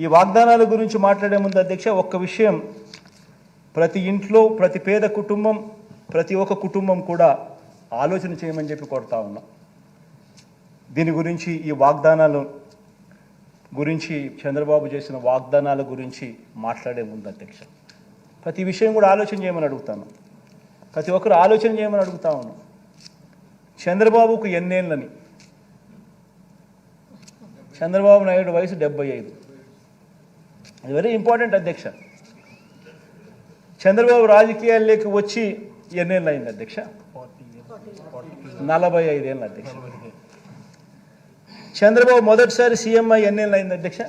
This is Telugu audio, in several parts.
ఈ వాగ్దానాల గురించి మాట్లాడే ముందు అధ్యక్ష ఒక్క విషయం. ప్రతి ఇంట్లో ప్రతి పేద కుటుంబం ప్రతి ఒక్క కుటుంబం కూడా ఆలోచన చేయమని చెప్పి కొడతా ఉన్నా. దీని గురించి ఈ వాగ్దానాలు గురించి చంద్రబాబు చేసిన వాగ్దానాల గురించి మాట్లాడే ముందు అధ్యక్ష. ప్రతి విషయం కూడా ఆలోచన చేయమని అడుగుతాను. ప్రతి ఒక్కరు ఆలోచన చేయమని అడుగుతా ఉన్నాను చంద్రబాబుకు ఎన్నేళ్ళని? చంద్రబాబు నాయుడు వయసు డెబ్బై ఐదు. వెరీ ఇంపార్టెంట్ అధ్యక్ష. చంద్రబాబు రాజకీయాల్లోకి వచ్చి ఎన్నేళ్ళు అయింది అధ్యక్ష? నలభై ఐదేళ్ళు అధ్యక్ష. చంద్రబాబు మొదటిసారి సీఎంఐ ఎన్నేళ్ళు అయింది అధ్యక్ష?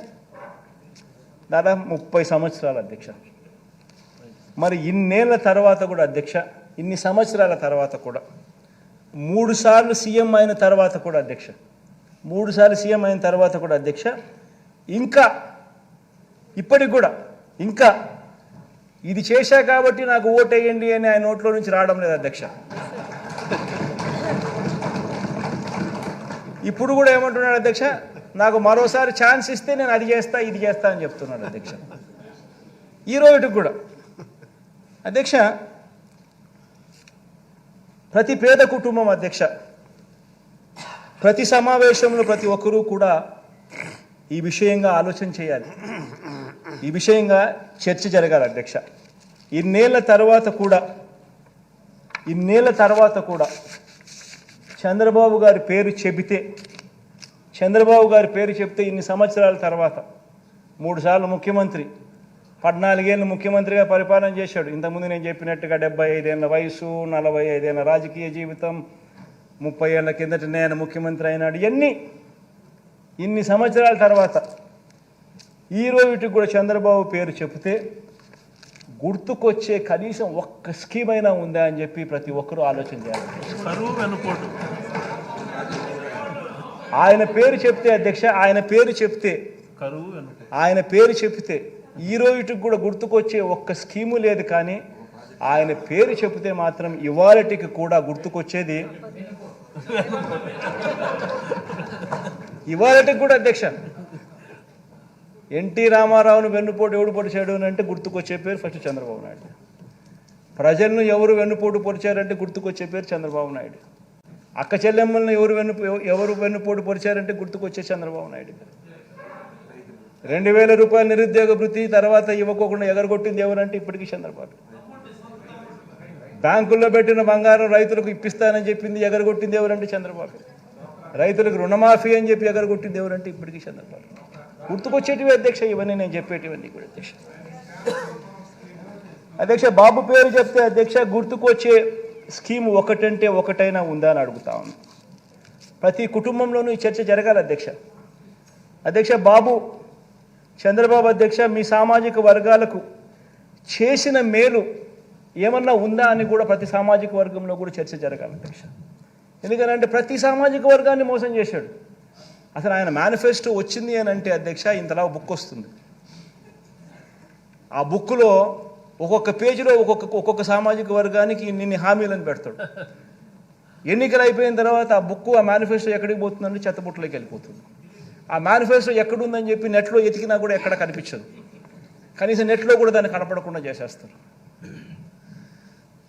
దాదాపు ముప్పై సంవత్సరాలు అధ్యక్ష. మరి ఇన్నేళ్ళ తర్వాత కూడా అధ్యక్ష ఇన్ని సంవత్సరాల తర్వాత కూడా మూడు సార్లు సీఎం అయిన తర్వాత కూడా అధ్యక్ష మూడు సార్లు సీఎం అయిన తర్వాత కూడా అధ్యక్ష ఇంకా ఇప్పటికి కూడా. ఇంకా ఇది చేశా కాబట్టి నాకు ఓటేయండి అని ఆయన నోట్లో నుంచి రావడం లేదు అధ్యక్ష. ఇప్పుడు కూడా ఏమంటున్నాడు అధ్యక్ష? నాకు మరోసారి ఛాన్స్ ఇస్తే నేను అది చేస్తా ఇది చేస్తా అని చెప్తున్నాడు అధ్యక్ష. ఈ రోజుకి కూడా. అధ్యక్ష ప్రతి పేద కుటుంబం అధ్యక్ష ప్రతి సమావేశంలో ప్రతి ఒక్కరూ కూడా ఈ విషయంగా ఆలోచన చేయాలి. ఈ విషయంగా చర్చ జరగాలి అధ్యక్ష. ఇన్నేళ్ళ తర్వాత కూడా ఇన్నేళ్ళ తర్వాత కూడా చంద్రబాబు గారి పేరు చెబితే చంద్రబాబు గారి పేరు చెప్తే ఇన్ని సంవత్సరాల తర్వాత మూడుసార్లు ముఖ్యమంత్రి పద్నాలుగేళ్ళు ముఖ్యమంత్రిగా పరిపాలన చేశాడు. ఇంతకుముందు నేను చెప్పినట్టుగా డెబ్బై ఐదేళ్ళ వయసు నలభై ఐదేళ్ళ రాజకీయ జీవితం ముప్పై ఏళ్ళ కిందట నేను ముఖ్యమంత్రి అయినాడు. ఇవన్నీ ఇన్ని సంవత్సరాల తర్వాత ఈ రోజుకి కూడా చంద్రబాబు పేరు చెబితే గుర్తుకొచ్చే కనీసం ఒక్క స్కీమ్ అయినా ఉందా అని చెప్పి ప్రతి ఒక్కరూ ఆలోచన చేయాలి. ఆయన పేరు చెప్తే అధ్యక్ష ఆయన పేరు చెప్తే ఆయన పేరు చెప్తే ఈ రోజుకి కూడా గుర్తుకొచ్చే ఒక్క స్కీము లేదు కానీ ఆయన పేరు చెప్తే మాత్రం ఇవాళటికి కూడా గుర్తుకొచ్చేది ఇవాళటికి కూడా అధ్యక్ష. ఎన్టీ రామారావును వెన్నుపోటు ఎవడు పొడిచాడు అని అంటే గుర్తుకొచ్చే పేరు ఫస్ట్ చంద్రబాబు నాయుడు. ప్రజలను ఎవరు వెన్నుపోటు పొడిచారంటే గుర్తుకొచ్చే పేరు చంద్రబాబు నాయుడు. అక్క చెల్లెమ్మలను ఎవరు వెన్ను ఎవరు వెన్నుపోటు పొడిచారంటే గుర్తుకొచ్చే చంద్రబాబు నాయుడు. రెండు వేల రూపాయల నిరుద్యోగ వృత్తి తర్వాత ఇవ్వకోకుండా ఎగరగొట్టింది ఎవరంటే ఇప్పటికీ చంద్రబాబు. బ్యాంకుల్లో పెట్టిన బంగారం రైతులకు ఇప్పిస్తానని చెప్పింది ఎగరగొట్టింది ఎవరంటే చంద్రబాబు. రైతులకు రుణమాఫీ అని చెప్పి ఎగరగొట్టింది ఎవరంటే ఇప్పటికీ చంద్రబాబు గుర్తుకొచ్చేటివి అధ్యక్ష ఇవన్నీ నేను చెప్పేటివన్నీ కూడా అధ్యక్ష. అధ్యక్ష బాబు పేరు చెప్తే అధ్యక్ష గుర్తుకొచ్చే స్కీమ్ ఒకటంటే ఒకటైనా ఉందా అని అడుగుతా ఉంది ప్రతి కుటుంబంలోనూ ఈ చర్చ జరగాలి అధ్యక్ష. అధ్యక్ష బాబు చంద్రబాబు అధ్యక్ష మీ సామాజిక వర్గాలకు చేసిన మేలు ఏమన్నా ఉందా అని కూడా ప్రతి సామాజిక వర్గంలో కూడా చర్చ జరగాలి అధ్యక్ష. ఎందుకంటే ప్రతి సామాజిక వర్గాన్ని మోసం చేశాడు. అసలు ఆయన మేనిఫెస్టో వచ్చింది అని అంటే అధ్యక్ష ఇంతలా బుక్ వస్తుంది. ఆ బుక్లో ఒక్కొక్క పేజీలో ఒక్కొక్క ఒక్కొక్క సామాజిక వర్గానికి ఇన్ని హామీలను పెడతాడు. ఎన్నికలు అయిపోయిన తర్వాత ఆ బుక్ ఆ మేనిఫెస్టో ఎక్కడికి పోతుందంటే చెత్తబుట్టలోకి వెళ్ళిపోతుంది. ఆ మేనిఫెస్టో ఎక్కడుందని చెప్పి నెట్లో ఎతికినా కూడా ఎక్కడ కనిపించదు. కనీసం నెట్లో కూడా దాన్ని కనపడకుండా చేసేస్తారు.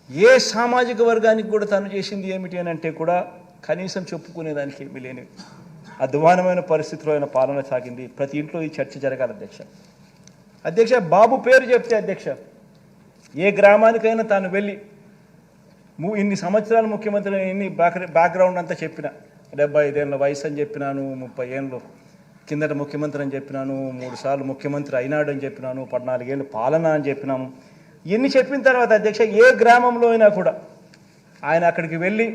ఏ సామాజిక వర్గానికి కూడా తను చేసింది ఏమిటి అని అంటే కూడా కనీసం చెప్పుకునేదానికి ఏమీ లేని అధ్వానమైన పరిస్థితిలో ఆయన పాలన సాగింది. ప్రతి ఇంట్లో ఈ చర్చ జరగాలి అధ్యక్ష. అధ్యక్ష బాబు పేరు చెప్తే అధ్యక్ష ఏ గ్రామానికైనా తాను వెళ్ళి ము ఇన్ని సంవత్సరాలు ముఖ్యమంత్రి ఇన్ని బ్యాక్ బ్యాక్గ్రౌండ్ అంతా చెప్పిన డెబ్బై ఐదేళ్ళ వయసు అని చెప్పినాను ముప్పై ఏళ్ళు కిందట ముఖ్యమంత్రి అని చెప్పినాను మూడు సార్లు ముఖ్యమంత్రి అయినాడు అని చెప్పినాను పద్నాలుగేళ్ళు పాలన అని చెప్పినాము. ఇన్ని చెప్పిన తర్వాత అధ్యక్ష ఏ గ్రామంలో అయినా కూడా ఆయన అక్కడికి వెళ్ళి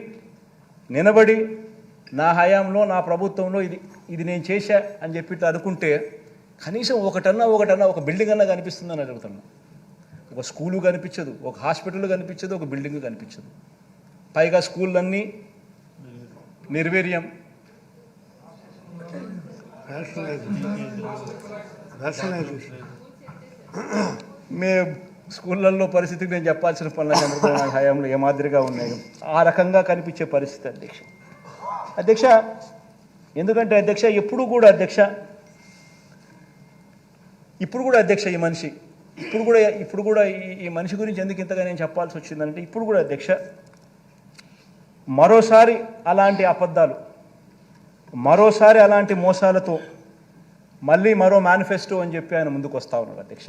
నిలబడి నా హయాంలో నా ప్రభుత్వంలో ఇది ఇది నేను చేశా అని చెప్పి అనుకుంటే కనీసం ఒకటన్నా ఒకటన్నా ఒక బిల్డింగ్ అన్నా కనిపిస్తుందని అడుగుతున్నా. ఒక స్కూలు కనిపించదు ఒక హాస్పిటల్ కనిపించదు ఒక బిల్డింగ్ కనిపించదు. పైగా స్కూళ్ళన్నీ నిర్వీర్యం. మే స్కూళ్ళల్లో పరిస్థితికి నేను చెప్పాల్సిన పనులు చంద్రబాబు హయాంలో ఏ మాదిరిగా ఉన్నాయి? ఆ రకంగా కనిపించే పరిస్థితి అధ్యక్ష. అధ్యక్ష ఎందుకంటే అధ్యక్ష ఎప్పుడు కూడా అధ్యక్ష ఇప్పుడు కూడా అధ్యక్ష ఈ మనిషి ఇప్పుడు కూడా ఇప్పుడు కూడా ఈ ఈ మనిషి గురించి ఎందుకు ఇంతగా నేను చెప్పాల్సి వచ్చిందంటే ఇప్పుడు కూడా అధ్యక్ష మరోసారి అలాంటి అబద్ధాలు మరోసారి అలాంటి మోసాలతో మళ్ళీ మరో మేనిఫెస్టో అని చెప్పి ఆయన ముందుకు వస్తా ఉన్నారు అధ్యక్ష.